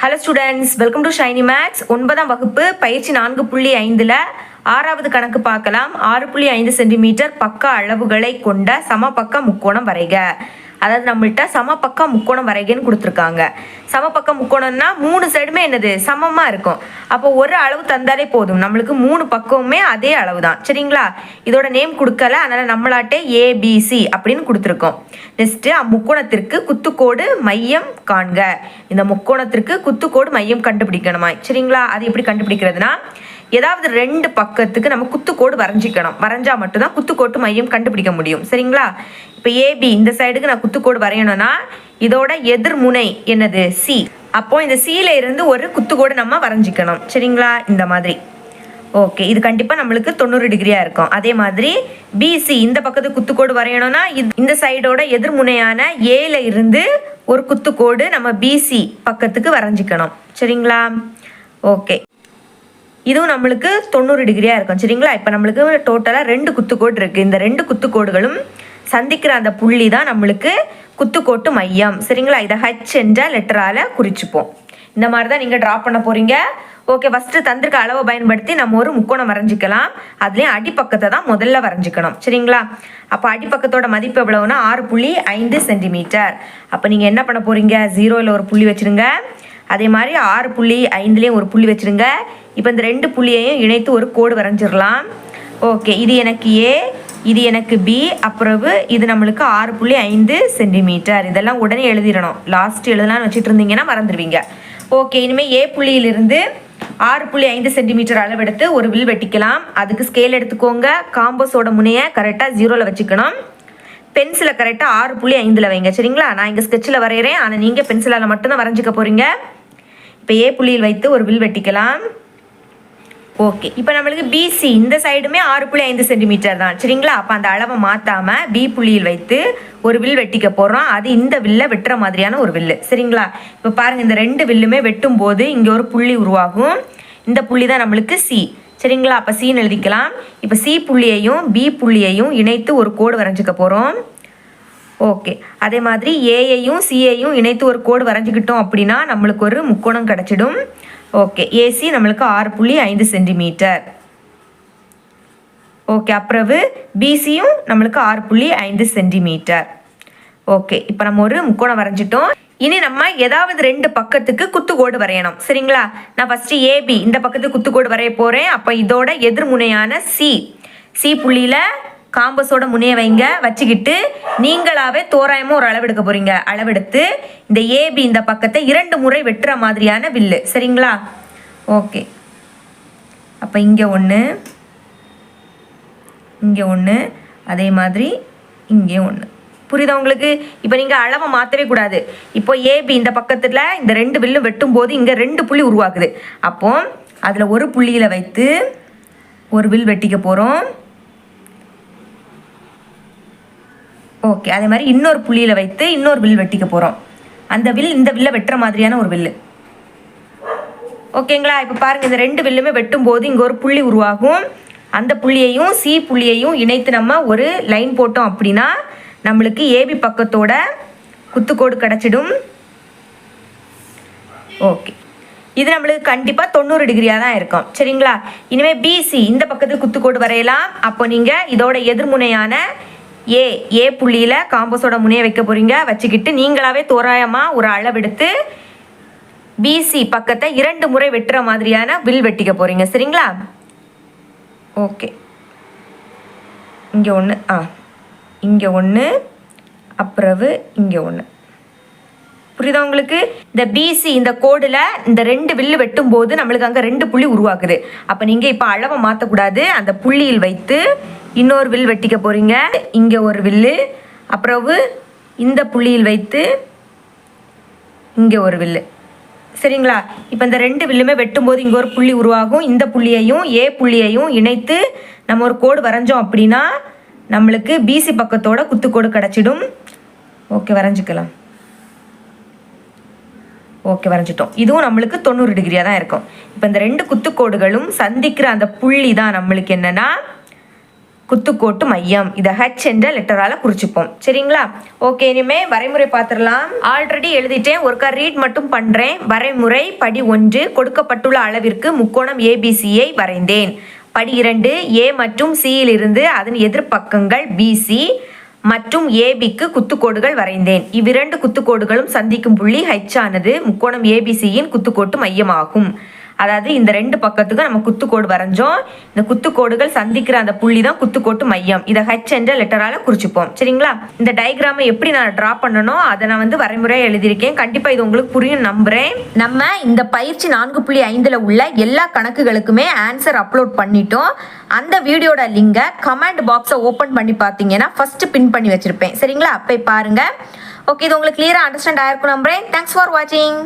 Hello students welcome to shiny max ஒன்பதாம் வகுப்பு பயிற்சி நான்கு புள்ளி ஐந்தில் ஆறாவது கணக்கு பார்க்கலாம். ஆறு புள்ளி ஐந்து சென்டிமீட்டர் பக்க அளவுகளை கொண்ட சமபக்க முக்கோணம் வரைக. அதாவது நம்மள்கிட்ட சமபக்க முக்கோணம் வரைகன்னு கொடுத்துருக்காங்க. சமபக்க முக்கோணம்னா மூணு சைடுமே என்னது? சமமாக இருக்கும். அப்போ ஒரு அளவு தந்தாலே போதும். நம்மளுக்கு மூணு பக்கமுமே அதே அளவு தான் சரிங்களா? இதோட நேம் கொடுக்கல. அதனால் நம்மளாட்டே ஏபிசி அப்படின்னு கொடுத்துருக்கோம். நெக்ஸ்ட்டு அம்முக்கோணத்திற்கு குத்துக்கோடு மையம் காண்க. இந்த முக்கோணத்திற்கு குத்துக்கோடு மையம் கண்டுபிடிக்கணுமா சரிங்களா? அது எப்படி கண்டுபிடிக்கிறதுனா ஏதாவது ரெண்டு பக்கத்துக்கு நம்ம குத்துக்கோடு வரைஞ்சிக்கணும். வரைஞ்சால் மட்டும்தான் குத்துக்கோட்டு மையம் கண்டுபிடிக்க முடியும். சரிங்களா? இப்போ ஏபி இந்த சைடுக்கு நான் குத்துக்கோடு வரையணும்னா இதோட எதிர்முனை என்னது? சி அப்போ இந்த சியில இருந்து ஒரு குத்துக்கோடு நம்ம வரைஞ்சிக்கணும். சரிங்களா? இந்த மாதிரி. ஓகே இது கண்டிப்பாக நம்மளுக்கு தொண்ணூறு டிகிரியாக இருக்கும். அதே மாதிரி பிசி இந்த பக்கத்து குத்துக்கோடு வரையணும்னா இது இந்த சைடோட எதிர்முனையான ஏல இருந்து ஒரு குத்துக்கோடு நம்ம பிசி பக்கத்துக்கு வரைஞ்சிக்கணும். சரிங்களா? ஓகே இதுவும் நம்மளுக்கு தொண்ணூறு டிகிரியாக இருக்கும். சரிங்களா? இப்போ நம்மளுக்கு டோட்டலாக ரெண்டு குத்துக்கோடு இருக்குது இந்த ரெண்டு குத்துக்கோடுகளும் சந்திக்கிற அந்த புள்ளி தான் நம்மளுக்கு குத்துக்கோட்டு மையம். சரிங்களா? இதை ஹச் என்ற லெட்டரால் குறிச்சுப்போம். இந்த மாதிரி தான் நீங்கள் ட்ரா பண்ண போகிறீங்க ஓகே ஃபஸ்ட்டு தந்திருக்க அளவை பயன்படுத்தி நம்ம ஒரு முக்கோணம் வரைஞ்சிக்கலாம். அதுலேயும் அடிப்பக்கத்தை தான் முதல்ல வரைஞ்சிக்கணும். சரிங்களா? அப்போ அடிப்பக்கத்தோட மதிப்பு எவ்வளவுனா ஆறு புள்ளி ஐந்து சென்டிமீட்டர். அப்போ நீங்கள் என்ன பண்ண போகிறீங்க ஜீரோவில் ஒரு புள்ளி வச்சுருங்க. அதே மாதிரி ஆறு புள்ளி ஐந்துலேயும் ஒரு புள்ளி வச்சுருங்க. இப்போ இந்த ரெண்டு புள்ளியையும் இணைத்து ஒரு கோடு வரைஞ்சிடலாம். ஓகே இது எனக்கு ஏ இது எனக்கு பி அப்புறவு இது நம்மளுக்கு ஆறு புள்ளி ஐந்து சென்டிமீட்டர். இதெல்லாம் உடனே எழுதிடணும். லாஸ்ட் எழுதலாம்னு வச்சுட்டு இருந்தீங்கன்னா மறந்துடுவீங்க. ஓகே இனிமேல் ஏ புள்ளியிலிருந்து ஆறு புள்ளி ஐந்து சென்டிமீட்டர் அளவெடுத்து ஒரு வில் வெட்டிக்கலாம். அதுக்கு ஸ்கேல் எடுத்துக்கோங்க. காம்போஸோட முனையை கரெக்டாக ஜீரோவில் வச்சுக்கணும். பென்சிலை கரெக்டாக ஆறு புள்ளி ஐந்தில் வைங்க. சரிங்களா? நான் இங்கே ஸ்கெட்சில் வரைகிறேன் ஆனால் நீங்கள் பென்சிலால் மட்டும்தான் வரைஞ்சிக்க போகிறீங்க இப்போ ஏ புள்ளியில் வைத்து ஒரு வில் வெட்டிக்கலாம். ஓகே இப்போ நம்மளுக்கு பிசி இந்த சைடுமே ஆறு புள்ளி ஐந்து சென்டிமீட்டர் தான். சரிங்களா? அப்போ அந்த அளவை மாற்றாம பி புள்ளியில் வைத்து ஒரு வில் வெட்டிக்க போகிறோம் அது இந்த வில்லை வெட்டுற மாதிரியான ஒரு வில்லு. சரிங்களா? இப்போ பாருங்க இந்த ரெண்டு வில்லுமே வெட்டும் போது இங்கே ஒரு புள்ளி உருவாகும். இந்த புள்ளி தான் நம்மளுக்கு சி சரிங்களா? அப்போ சின்னு எழுதிக்கலாம். இப்போ சி புள்ளியையும் பி புள்ளியையும் இணைத்து ஒரு கோடு வரைஞ்சிக்க போகிறோம் ஓகே அதே மாதிரி ஏயையும் சியையும் இணைத்து ஒரு கோடு வரைஞ்சிக்கிட்டோம் அப்படின்னா நம்மளுக்கு ஒரு முக்கோணம் கிடச்சிடும். ஓகே ஏசி நம்மளுக்கு ஆறு புள்ளி ஐந்து சென்டிமீட்டர் ஓகே அப்புறவு பிசியும் நம்மளுக்கு ஆறு புள்ளி ஐந்து சென்டிமீட்டர் ஓகே இப்போ நம்ம ஒரு முக்கோணம் வரைஞ்சிட்டோம். இனி நம்ம ஏதாவது ரெண்டு பக்கத்துக்கு குத்துக்கோடு வரையணும். சரிங்களா? நான் ஃபஸ்ட்டு ஏபி இந்த பக்கத்துக்கு குத்துக்கோடு வரைய போகிறேன் அப்போ இதோட எதிர்முனையான சி சி புள்ளியில் காம்பஸோட முனைய வைங்க. வச்சுக்கிட்டு நீங்களாவே தோராயமாக ஒரு அளவெடுக்க போகிறீங்க அளவெடுத்து இந்த ஏபி இந்த பக்கத்தை இரண்டு முறை வெட்டுற மாதிரியான வில்லு. சரிங்களா? ஓகே. அப்போ இங்கே ஒன்று இங்கே ஒன்று அதே மாதிரி இங்கே ஒன்று புரியுதா உங்களுக்கு? இப்போ நீங்கள் அளவை மாற்றவே கூடாது. இப்போ ஏபி இந்த பக்கத்தில் இந்த ரெண்டு வில்லும் வெட்டும் போது இங்கே ரெண்டு புள்ளி உருவாக்குது அப்போ அதில் ஒரு புள்ளியில் வைத்து ஒரு வில் வெட்டிக்க போகிறோம் ஓகே அதே மாதிரி இன்னொரு புள்ளியில் வைத்து இன்னொரு வில் வெட்டிக்க போகிறோம் அந்த வில் இந்த வில்லை வெட்டுற மாதிரியான ஒரு வில்லு. ஓகேங்களா இப்போ பாருங்கள் இந்த ரெண்டு வில்லுமே வெட்டும் போது இங்கே ஒரு புள்ளி உருவாகும். அந்த புள்ளியையும் சி புள்ளியையும் இணைத்து நம்ம ஒரு லைன் போட்டோம் அப்படின்னா நம்மளுக்கு ஏபி பக்கத்தோட குத்துக்கோடு கிடச்சிடும். ஓகே இது நம்மளுக்கு கண்டிப்பாக தொண்ணூறு டிகிரியாக தான் இருக்கும். சரிங்களா? இனிமேல் பிசி இந்த பக்கத்துக்கு குத்துக்கோடு வரையலாம். அப்போ நீங்கள் இதோட எதிர்முனையான ஏ ஏ புள்ளியில் காம்பஸோட முனையை வைக்க போகிறீங்க வச்சுக்கிட்டு நீங்களாவே தோராயமாக ஒரு அளவெடுத்து பிசி பக்கத்தை இரண்டு முறை வெட்டுற மாதிரியான வில் வெட்டிக்க போகிறீங்க சரிங்களா? ஓகே இங்கே ஒன்று ஆ. இங்கே ஒன்று அப்புறவு இங்கே ஒன்று புரியுதா உங்களுக்கு? இந்த பிசி இந்த கோடில் இந்த ரெண்டு வில்லு வெட்டும் போது நம்மளுக்கு அங்கே ரெண்டு புள்ளி உருவாக்குது அப்போ நீங்கள் இப்போ அளவை மாற்றக்கூடாது அந்த புள்ளியில் வைத்து இன்னொரு வில் வெட்டிக்க போகிறீங்க இங்கே ஒரு வில்லு அப்புறவு இந்த புள்ளியில் வைத்து இங்கே ஒரு வில்லு. சரிங்களா? இப்போ இந்த ரெண்டு வில்லுமே வெட்டும்போது இங்கே ஒரு புள்ளி உருவாகும். இந்த புள்ளியையும் ஏ புள்ளியையும் இணைத்து நம்ம ஒரு கோடு வரைஞ்சோம் அப்படின்னா நம்மளுக்கு பிசி பக்கத்தோட குத்துக்கோடு கிடச்சிடும். ஓகே வரைஞ்சிக்கலாம். ஓகே வரைஞ்சிட்டோம். இதுவும் நம்மளுக்கு தொண்ணூறு டிகிரியாக தான் இருக்கும். இப்போ இந்த ரெண்டு குத்துக்கோடுகளும் சந்திக்கிற அந்த புள்ளி தான் நம்மளுக்கு என்னென்னா குத்துக்கோட்டு மையம். இதை ஹச் என்ற லெட்டரால் குறிச்சுப்போம். சரிங்களா? ஓகே இனிமே வரைமுறை பார்த்துடலாம். ஆல்ரெடி எழுதிட்டேன். ஒருக்கா ரீட் மட்டும் பண்ணுறேன் வரைமுறை படி ஒன்று கொடுக்கப்பட்டுள்ள அளவிற்கு முக்கோணம் ஏபிசியை வரைந்தேன். படி இரண்டு ஏ மற்றும் சியிலிருந்து அதன் எதிர்ப்பக்கங்கள் பிசி மற்றும் ஏபிக்கு குத்துக்கோடுகள் வரைந்தேன். இவ்விரண்டு குத்துக்கோடுகளும் சந்திக்கும் புள்ளி ஹெச் ஆனது முக்கோணம் ஏபிசியின் குத்துக்கோட்டு மையமாகும். அதாவது இந்த ரெண்டு பக்கத்துக்கும் நம்ம குத்துக்கோடு வரைஞ்சோம். இந்த குத்துக்கோடுகள் சந்திக்கிற அந்த புள்ளி தான் குத்துக்கோட்டு மையம். இதை ஹெச் என்ற லெட்டரால குறிச்சுப்போம். சரிங்களா? இந்த டயக்ராமை எப்படி நான் ட்ரா பண்ணணும் அதை நான் வந்து வரைமுறையாக எழுதியிருக்கேன். கண்டிப்பாக இது உங்களுக்கு புரியும் நம்புறேன். நம்ம இந்த பயிற்சி நான்கு புள்ளி ஐந்தில் உள்ள எல்லா கணக்குகளுக்குமே ஆன்சர் அப்லோட் பண்ணிட்டோம். அந்த வீடியோட லிங்கை கமெண்ட் பாக்ஸை ஓப்பன் பண்ணி பார்த்தீங்கன்னா ஃபர்ஸ்ட் பின் பண்ணி வச்சிருப்பேன். சரிங்களா? அப்போ பாருங்க. ஓகே இது உங்களுக்கு கிளியராக அண்டர்ஸ்டாண்ட் ஆயிருக்கும் நம்புறேன். தேங்க்ஸ் ஃபார் வாட்சிங்